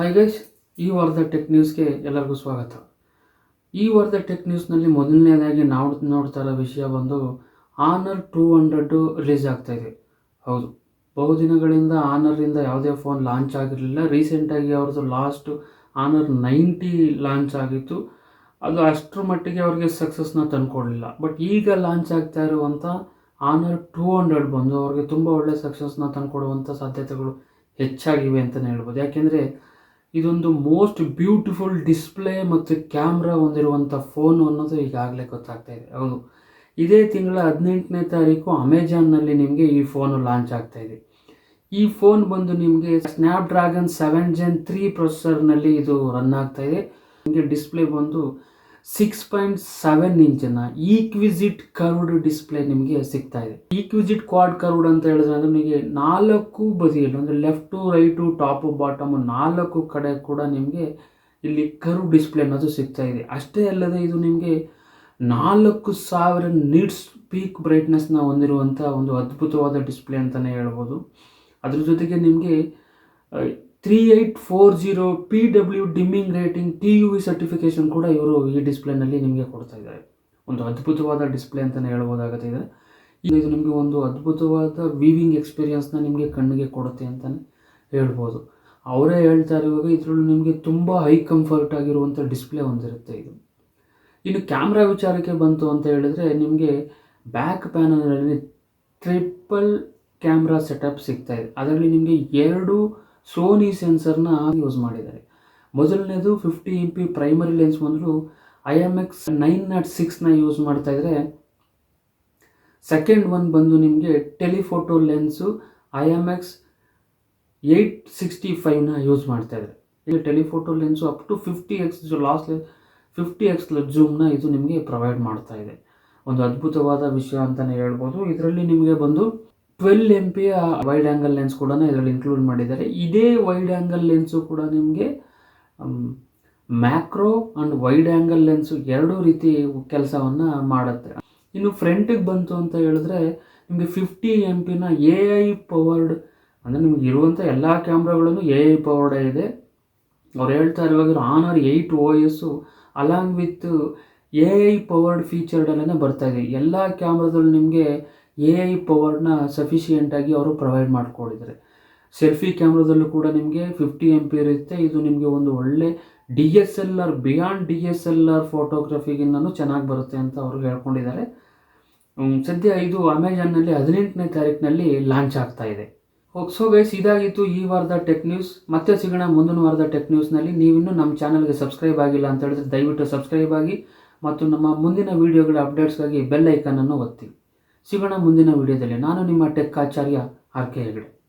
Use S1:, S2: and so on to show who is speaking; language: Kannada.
S1: ಹಾಯ್ ಗೈಸ್ ಈ ವಾರದ ಟೆಕ್ ನ್ಯೂಸ್ಗೆ ಎಲ್ಲರಿಗೂ ಸ್ವಾಗತ. ಈ ವಾರದ ಟೆಕ್ ನ್ಯೂಸ್ನಲ್ಲಿ ಮೊದಲನೇದಾಗಿ ನಾವು ನೋಡ್ತಾ ಇರೋ ವಿಷಯ ಬಂದು ಆನರ್ ಟೂ ಹಂಡ್ರೆಡ್ಡು ರಿಲೀಸ್ ಆಗ್ತಾ ಇದೆ. ಹೌದು ಬಹುದಿನಗಳಿಂದ ಆನರಿಂದ ಯಾವುದೇ ಫೋನ್ ಲಾಂಚ್ ಆಗಿರಲಿಲ್ಲ. ರೀಸೆಂಟಾಗಿ ಅವ್ರದ್ದು ಲಾಸ್ಟ್ ಆನರ್ ನೈಂಟಿ ಲಾಂಚ್ ಆಗಿತ್ತು. ಅದು ಅಷ್ಟರ ಮಟ್ಟಿಗೆ ಅವ್ರಿಗೆ ಸಕ್ಸಸ್ನ ತಂದುಕೊಡಲಿಲ್ಲ. ಬಟ್ ಈಗ ಲಾಂಚ್ ಆಗ್ತಾ ಇರುವಂಥ ಆನರ್ ಟೂ ಹಂಡ್ರೆಡ್ ಬಂದು ಅವ್ರಿಗೆ ತುಂಬ ಒಳ್ಳೆಯ ಸಕ್ಸಸ್ನ ತಂದುಕೊಡುವಂಥ ಸಾಧ್ಯತೆಗಳು ಹೆಚ್ಚಾಗಿವೆ ಅಂತಲೇ ಹೇಳ್ಬೋದು. ಯಾಕೆಂದರೆ ಇದೊಂದು ಮೋಸ್ಟ್ ಬ್ಯೂಟಿಫುಲ್ ಡಿಸ್ಪ್ಲೇ ಮತ್ತು ಕ್ಯಾಮ್ರಾ ಹೊಂದಿರುವಂಥ ಫೋನ್ ಅನ್ನೋದು ಈಗಾಗಲೇ ಗೊತ್ತಾಗ್ತಾ ಇದೆ. ಹೌದು. ಇದೇ ತಿಂಗಳ ಹದಿನೆಂಟನೇ ತಾರೀಕು ಅಮೆಜಾನ್ನಲ್ಲಿ ನಿಮಗೆ ಈ ಫೋನು ಲಾಂಚ್ ಆಗ್ತಾ ಇದೆ. ಈ ಫೋನ್ ಬಂದು ನಿಮಗೆ Snapdragon seven gen three ಪ್ರೊಸೆಸರ್ನಲ್ಲಿ ಇದು ರನ್ ಆಗ್ತಾ ಇದೆ. ನಿಮಗೆ ಡಿಸ್ಪ್ಲೇ ಬಂದು ಸಿಕ್ಸ್ ಪಾಯಿಂಟ್ ಸೆವೆನ್ ಇಂಚಿನ ಈಕ್ವಿಸಿಟ್ ಕರ್ವ್ಡ್ ಡಿಸ್ಪ್ಲೇ ನಿಮಗೆ ಸಿಗ್ತಾ ಇದೆ. ಈಕ್ವಿಸಿಟ್ ಕ್ವಾಡ್ ಕರ್ವ್ಡ್ ಅಂತ ಹೇಳಿದ್ರೆ ಅಂದ್ರೆ ನಿಮಗೆ ನಾಲ್ಕು ಬದಿಯಲ್ಲಿ, ಅಂದರೆ ಲೆಫ್ಟು ರೈಟು ಟಾಪು ಬಾಟಮು ನಾಲ್ಕು ಕಡೆ ಕೂಡ ನಿಮಗೆ ಇಲ್ಲಿ ಕರ್ವ್ ಡಿಸ್ಪ್ಲೇ ಅನ್ನೋದು ಸಿಗ್ತಾ ಇದೆ. ಅಷ್ಟೇ ಅಲ್ಲದೆ ಇದು ನಿಮಗೆ ನಾಲ್ಕು ಸಾವಿರ ನೀಡ್ಸ್ ಪೀಕ್ ಬ್ರೈಟ್ನೆಸ್ನ ಹೊಂದಿರುವಂಥ ಒಂದು ಅದ್ಭುತವಾದ ಡಿಸ್ಪ್ಲೇ ಅಂತಲೇ ಹೇಳ್ಬೋದು. ಅದ್ರ ಜೊತೆಗೆ ನಿಮಗೆ three eight four zero P W dimming rating T U V certification ಕೂಡ ಇವರು ಈ ಡಿಸ್ಪ್ಲೇನಲ್ಲಿ ನಿಮಗೆ ಕೊಡ್ತಾ ಇದ್ದಾರೆ. ಒಂದು ಅದ್ಭುತವಾದ ಡಿಸ್ಪ್ಲೇ ಅಂತಲೇ ಹೇಳ್ಬೋದಾಗುತ್ತೆ ಇದೆ. ಇದು ನಿಮಗೆ ಒಂದು ಅದ್ಭುತವಾದ ವೀವಿಂಗ್ ಎಕ್ಸ್ಪೀರಿಯನ್ಸ್ನ ನಿಮಗೆ ಕಣ್ಣಿಗೆ ಕೊಡುತ್ತೆ ಅಂತಲೇ ಹೇಳ್ಬೋದು. ಅವರೇ ಹೇಳ್ತಾ ಇರುವಾಗ ಇದರಲ್ಲಿ ನಿಮಗೆ ತುಂಬ ಹೈ ಕಂಫರ್ಟ್ ಆಗಿರುವಂಥ ಡಿಸ್ಪ್ಲೇ ಹೊಂದಿರುತ್ತೆ ಇದು. ಇನ್ನು ಕ್ಯಾಮ್ರಾ ವಿಚಾರಕ್ಕೆ ಬಂತು ಅಂತ ಹೇಳಿದ್ರೆ ನಿಮಗೆ ಬ್ಯಾಕ್ ಪ್ಯಾನಲ್ನಲ್ಲಿ ಟ್ರಿಪಲ್ ಕ್ಯಾಮ್ರಾ ಸೆಟಪ್ ಸಿಗ್ತಾ ಇದೆ. ಅದರಲ್ಲಿ ನಿಮಗೆ ಎರಡು ಸೋನಿ ಸೆನ್ಸರ್ನ ಯೂಸ್ ಮಾಡಿದ್ದಾರೆ. ಮೊದಲನೇದು fifty M P primary lens ಬಂದರೂ I M X nine nought ಸಿಕ್ಸ್ನ use ಮಾಡ್ತಾ ಇದ್ದರೆ ಸೆಕೆಂಡ್ ಒನ್ ಬಂದು ನಿಮಗೆ telephoto lens I M X eight sixty ಫೈವ್ನ use ಮಾಡ್ತಾ ಇದ್ದಾರೆ. ಈಗ telephoto lens up to fifty x last fifty x ಜೂಮ್ನ ಇದು ನಿಮಗೆ ಪ್ರೊವೈಡ್ ಮಾಡ್ತಾ ಇದೆ. ಒಂದು ಅದ್ಭುತವಾದ ವಿಷಯ ಅಂತಲೇ ಹೇಳ್ಬೋದು. ಇದರಲ್ಲಿ ನಿಮಗೆ ಬಂದು twelve M P wide angle lens ಕೂಡ ಇದರಲ್ಲಿ ಇನ್ಕ್ಲೂಡ್ ಮಾಡಿದ್ದಾರೆ. ಇದೇ ವೈಡ್ ಆ್ಯಂಗಲ್ ಲೆನ್ಸು ಕೂಡ ನಿಮಗೆ macro and wide angle lens ಎರಡೂ ರೀತಿ ಕೆಲಸವನ್ನು ಮಾಡುತ್ತೆ. ಇನ್ನು ಫ್ರಂಟಿಗೆ ಬಂತು ಅಂತ ಹೇಳಿದ್ರೆ, ನಿಮಗೆ ಫಿಫ್ಟಿ ಎಂ ಪಿನ ಎ ಐ ಪವರ್ಡ್ ಅಂದರೆ ನಿಮ್ಗೆ ಇರುವಂಥ ಎಲ್ಲ ಕ್ಯಾಮ್ರಾಗಳನ್ನು ಎ ಐ ಪವರ್ಡೇ ಇದೆ. ಅವ್ರು ಹೇಳ್ತಾ ಇರುವಾಗ Honor eight O S along with A I powered ಫೀಚರ್ಡಲ್ಲೇ ಬರ್ತಾ ಇದೆ. ಎಲ್ಲ ಕ್ಯಾಮ್ರಾದಲ್ಲಿ ನಿಮಗೆ ಎ ಐ ಪವರ್ನ ಸಫಿಷಿಯೆಂಟಾಗಿ ಅವರು ಪ್ರೊವೈಡ್ ಮಾಡಿಕೊಂಡಿದ್ದಾರೆ ಸೆಲ್ಫಿ ಕ್ಯಾಮ್ರಾದಲ್ಲೂ ಕೂಡ ನಿಮಗೆ ಫಿಫ್ಟಿ ಎಂ ಪಿ ಇರುತ್ತೆ. ಇದು ನಿಮಗೆ ಒಂದು ಒಳ್ಳೆ D S L R beyond D S L R ಫೋಟೋಗ್ರಫಿಗಿನ್ನೂ ಚೆನ್ನಾಗಿ ಬರುತ್ತೆ ಅಂತ ಅವರು ಹೇಳ್ಕೊಂಡಿದ್ದಾರೆ. ಸದ್ಯ ಇದು ಅಮೆಜಾನ್ನಲ್ಲಿ ಹದಿನೆಂಟನೇ ತಾರೀಕಿನಲ್ಲಿ ಲಾಂಚ್ ಆಗ್ತಾ ಇದೆ. ಸೊ ಗೈಸ್ ಇದಾಗಿತ್ತು ಈ ವಾರದ ಟೆಕ್ ನ್ಯೂಸ್ ಮತ್ತೆ ಸಿಗೋಣ ಮುಂದಿನ ವಾರದ ಟೆಕ್ ನ್ಯೂಸ್ನಲ್ಲಿ ನೀವಿನ್ನೂ ನಮ್ಮ ಚಾನಲ್ಗೆ ಸಬ್ಸ್ಕ್ರೈಬ್ ಆಗಿಲ್ಲ ಅಂತ ಹೇಳಿದ್ರೆ ದಯವಿಟ್ಟು ಸಬ್ಸ್ಕ್ರೈಬ್ ಆಗಿ ಮತ್ತು ನಮ್ಮ ಮುಂದಿನ ವೀಡಿಯೋಗಳ ಅಪ್ಡೇಟ್ಸ್ಗಾಗಿ ಬೆಲ್ ಐಕನನ್ನು ಒತ್ತಿ. ಸಿಗೋಣ ಮುಂದಿನ ವಿಡಿಯೋದಲ್ಲಿ. ನಾನು ನಿಮ್ಮ tech Acharya R K Hegde.